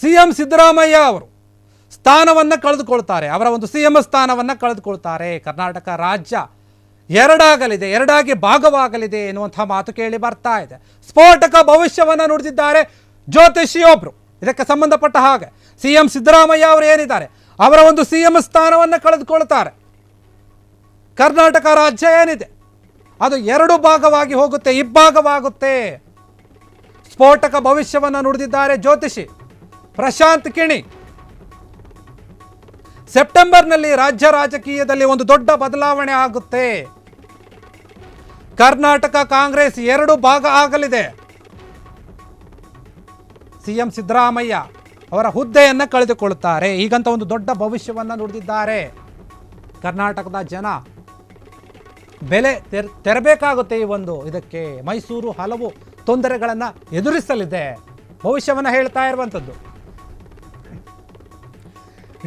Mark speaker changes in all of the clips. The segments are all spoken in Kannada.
Speaker 1: ಸಿ ಎಂ ಸಿದ್ದರಾಮಯ್ಯ ಅವರು ಸ್ಥಾನವನ್ನು ಕಳೆದುಕೊಳ್ತಾರೆ. ಅವರ ಒಂದು ಸಿ ಎಂ ಸ್ಥಾನವನ್ನು ಕಳೆದುಕೊಳ್ತಾರೆ. ಕರ್ನಾಟಕ ರಾಜ್ಯ ಎರಡಾಗಲಿದೆ. ಎರಡಾಗಿ ಭಾಗವಾಗಲಿದೆ ಎನ್ನುವಂಥ ಮಾತು ಕೇಳಿ ಬರ್ತಾ ಇದೆ. ಸ್ಫೋಟಕ ಭವಿಷ್ಯವನ್ನು ನುಡಿದಿದ್ದಾರೆ ಜ್ಯೋತಿಷಿಯೊಬ್ರು ಇದಕ್ಕೆ ಸಂಬಂಧಪಟ್ಟ ಹಾಗೆ ಸಿ ಎಂ ಸಿದ್ದರಾಮಯ್ಯ ಅವರು ಏನಿದ್ದಾರೆ? ಅವರ ಒಂದು ಸಿ ಎಂ ಸ್ಥಾನವನ್ನು ಕಳೆದುಕೊಳ್ತಾರೆ. ಕರ್ನಾಟಕ ರಾಜ್ಯ ಏನಿದೆ? ಅದು ಎರಡು ಭಾಗವಾಗಿ ಹೋಗುತ್ತೆ, ಇಬ್ಬಾಗವಾಗುತ್ತೆ. ಸ್ಫೋಟಕ ಭವಿಷ್ಯವನ್ನು ನುಡಿದಿದ್ದಾರೆ ಜ್ಯೋತಿಷಿ. ಪ್ರಶಾಂತ್ ಕಿಣಿ. ಸೆಪ್ಟೆಂಬರ್ನಲ್ಲಿ ರಾಜ್ಯ ರಾಜಕೀಯದಲ್ಲಿ ಒಂದು ದೊಡ್ಡ ಬದಲಾವಣೆ ಆಗುತ್ತೆ. ಕರ್ನಾಟಕ ಕಾಂಗ್ರೆಸ್ ಎರಡು ಭಾಗ ಆಗಲಿದೆ. ಸಿಎಂ ಸಿದ್ದರಾಮಯ್ಯ ಅವರ ಹುದ್ದೆಯನ್ನು ಕಳೆದುಕೊಳ್ಳುತ್ತಾರೆ. ಈಗಂತ ಒಂದು ದೊಡ್ಡ ಭವಿಷ್ಯವನ್ನು ನುಡಿದಿದ್ದಾರೆ. ಕರ್ನಾಟಕದ ಜನ ಬೆಲೆ ತೆರ್, ತೆರಬೇಕಾಗುತ್ತೆ ಈ ಒಂದು ಇದಕ್ಕೆ. ಮೈಸೂರು ಹಲವು ತೊಂದರೆಗಳನ್ನು ಎದುರಿಸಲಿದೆ. ಭವಿಷ್ಯವನ್ನು ಹೇಳ್ತಾ ಇರುವಂಥದ್ದು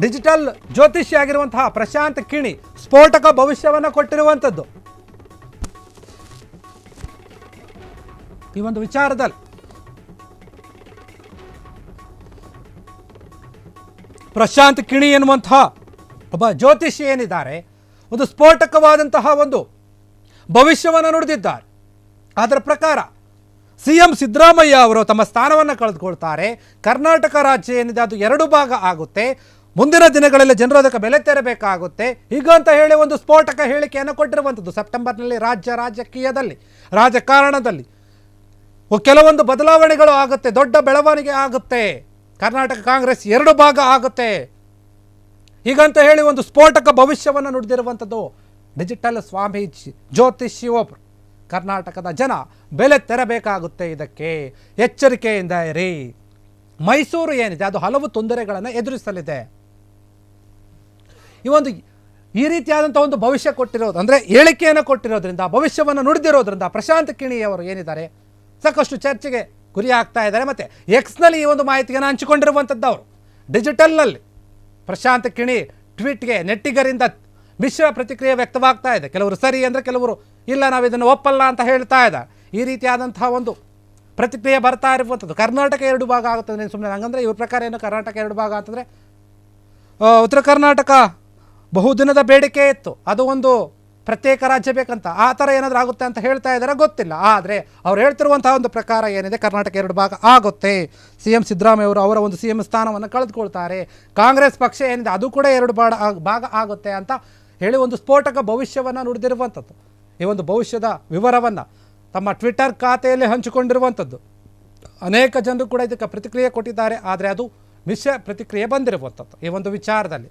Speaker 1: ಡಿಜಿಟಲ್ ಜ್ಯೋತಿಷಿ ಆಗಿರುವಂತಹ ಪ್ರಶಾಂತ್ ಕಿಣಿ ಸ್ಫೋಟಕ ಭವಿಷ್ಯವನ್ನು ಕೊಟ್ಟಿರುವಂಥದ್ದು. ಈ ಒಂದು ವಿಚಾರದಲ್ಲಿ ಪ್ರಶಾಂತ್ ಕಿಣಿ ಎನ್ನುವಂತಹ ಒಬ್ಬ ಜ್ಯೋತಿಷಿ ಏನಿದ್ದಾರೆ, ಒಂದು ಸ್ಫೋಟಕವಾದಂತಹ ಒಂದು ಭವಿಷ್ಯವನ್ನು ನುಡಿದಿದ್ದಾರೆ. ಅದರ ಪ್ರಕಾರ ಸಿ ಎಂ ಸಿದ್ದರಾಮಯ್ಯ ಅವರು ತಮ್ಮ ಸ್ಥಾನವನ್ನು ಕಳೆದುಕೊಳ್ತಾರೆ. ಕರ್ನಾಟಕ ರಾಜ್ಯ ಏನಿದೆ, ಅದು ಎರಡು ಭಾಗ ಆಗುತ್ತೆ. ಮುಂದಿನ ದಿನಗಳಲ್ಲಿ ಜನರು ಅದಕ್ಕೆ ಬೆಲೆ ತೆರಬೇಕಾಗುತ್ತೆ. ಹೀಗಂತ ಹೇಳಿ ಒಂದು ಸ್ಫೋಟಕ ಹೇಳಿಕೆಯನ್ನು ಕೊಟ್ಟಿರುವಂಥದ್ದು ಸೆಪ್ಟೆಂಬರ್ನಲ್ಲಿ ರಾಜ್ಯ ರಾಜಕೀಯದಲ್ಲಿ, ರಾಜಕಾರಣದಲ್ಲಿ. ಕೆಲವೊಂದು ಬದಲಾವಣೆಗಳು ಆಗುತ್ತೆ, ದೊಡ್ಡ ಬೆಳವಣಿಗೆ ಆಗುತ್ತೆ. ಕರ್ನಾಟಕ ಕಾಂಗ್ರೆಸ್ ಎರಡು ಭಾಗ ಆಗುತ್ತೆ. ಹೀಗಂತ ಹೇಳಿ ಒಂದು ಸ್ಫೋಟಕ ಭವಿಷ್ಯವನ್ನು ನುಡಿದಿರುವಂಥದ್ದು ಡಿಜಿಟಲ್ ಸ್ವಾಮೀಜಿ ಜ್ಯೋತಿಷಿ ಶಿವೊಬ್ರು ಕರ್ನಾಟಕದ ಜನ ಬೆಲೆ ತೆರಬೇಕಾಗುತ್ತೆ ಇದಕ್ಕೆ. ಎಚ್ಚರಿಕೆಯಿಂದ ಇರಿ. ಮೈಸೂರು ಏನಿದೆ, ಅದು ಹಲವು ತೊಂದರೆಗಳನ್ನು ಎದುರಿಸಲಿದೆ. ಈ ಒಂದು ಈ ರೀತಿಯಾದಂಥ ಒಂದು ಭವಿಷ್ಯ ಕೊಟ್ಟಿರೋದು, ಅಂದರೆ ಹೇಳಿಕೆಯನ್ನು ಕೊಟ್ಟಿರೋದ್ರಿಂದ, ಭವಿಷ್ಯವನ್ನು ನುಡಿದಿರೋದ್ರಿಂದ ಪ್ರಶಾಂತ್ ಕಿಣಿಯವರು ಏನಿದ್ದಾರೆ, ಸಾಕಷ್ಟು ಚರ್ಚೆಗೆ ಗುರಿ ಆಗ್ತಾ ಇದ್ದಾರೆ. ಮತ್ತು ಎಕ್ಸ್ನಲ್ಲಿ ಈ ಒಂದು ಮಾಹಿತಿಯನ್ನು ಹಂಚಿಕೊಂಡಿರುವಂಥದ್ದು ಅವರು. ಡಿಜಿಟಲ್ನಲ್ಲಿ ಪ್ರಶಾಂತ್ ಕಿಣಿ ಟ್ವೀಟ್ಗೆ ನೆಟ್ಟಿಗರಿಂದ ಮಿಶ್ರ ಪ್ರತಿಕ್ರಿಯೆ ವ್ಯಕ್ತವಾಗ್ತಾ ಇದೆ. ಕೆಲವರು ಸರಿ ಅಂದರೆ ಕೆಲವರು ಇಲ್ಲ, ನಾವು ಇದನ್ನು ಒಪ್ಪಲ್ಲ ಅಂತ ಹೇಳ್ತಾ ಇದ್ದಾರೆ. ಈ ರೀತಿಯಾದಂತಹ ಒಂದು ಪ್ರತಿಕ್ರಿಯೆ ಬರ್ತಾ ಇರುವಂಥದ್ದು ಕರ್ನಾಟಕ ಎರಡು ಭಾಗ ಆಗುತ್ತದೆ ಸುಮ್ಮನೆ ಹಂಗಂದ್ರೆ ಇವ್ರ ಪ್ರಕಾರ ಏನು ಕರ್ನಾಟಕ ಎರಡು ಭಾಗ ಆಗ್ತದೆ ಉತ್ತರ ಕರ್ನಾಟಕ ಬಹುದಿನದ ಬೇಡಿಕೆ ಇತ್ತು. ಅದು ಒಂದು ಪ್ರತ್ಯೇಕ ರಾಜ್ಯ ಬೇಕಂತ. ಆ ಥರ ಏನಾದರೂ ಆಗುತ್ತೆ ಅಂತ ಹೇಳ್ತಾ ಇದ್ದಾರೆ? ಗೊತ್ತಿಲ್ಲ. ಆದರೆ ಅವ್ರು ಹೇಳ್ತಿರುವಂತಹ ಒಂದು ಪ್ರಕಾರ ಏನಿದೆ? ಕರ್ನಾಟಕ ಎರಡು ಭಾಗ ಆಗುತ್ತೆ. ಸಿ ಎಂ ಸಿದ್ದರಾಮಯ್ಯ ಅವರು ಅವರ ಒಂದು ಸಿ ಎಂ ಸ್ಥಾನವನ್ನು ಕಳೆದುಕೊಳ್ತಾರೆ. ಕಾಂಗ್ರೆಸ್ ಪಕ್ಷ ಏನಿದೆ? ಅದು ಕೂಡ ಎರಡು ಭಾಗ ಭಾಗ ಆಗುತ್ತೆ ಅಂತ ಹೇಳಿ ಒಂದು ಸ್ಫೋಟಕ ಭವಿಷ್ಯವನ್ನು ನುಡಿದಿರುವಂಥದ್ದು. ಈ ಒಂದು ಭವಿಷ್ಯದ ವಿವರವನ್ನು ತಮ್ಮ ಟ್ವಿಟರ್ ಖಾತೆಯಲ್ಲಿ ಹಂಚಿಕೊಂಡಿರುವಂಥದ್ದು. ಅನೇಕ ಜನರು ಕೂಡ ಇದಕ್ಕೆ ಪ್ರತಿಕ್ರಿಯೆ ಕೊಟ್ಟಿದ್ದಾರೆ. ಆದರೆ ಅದು ಮಿಶ್ರ ಪ್ರತಿಕ್ರಿಯೆ ಬಂದಿರುವಂಥದ್ದು ಈ ಒಂದು ವಿಚಾರದಲ್ಲಿ.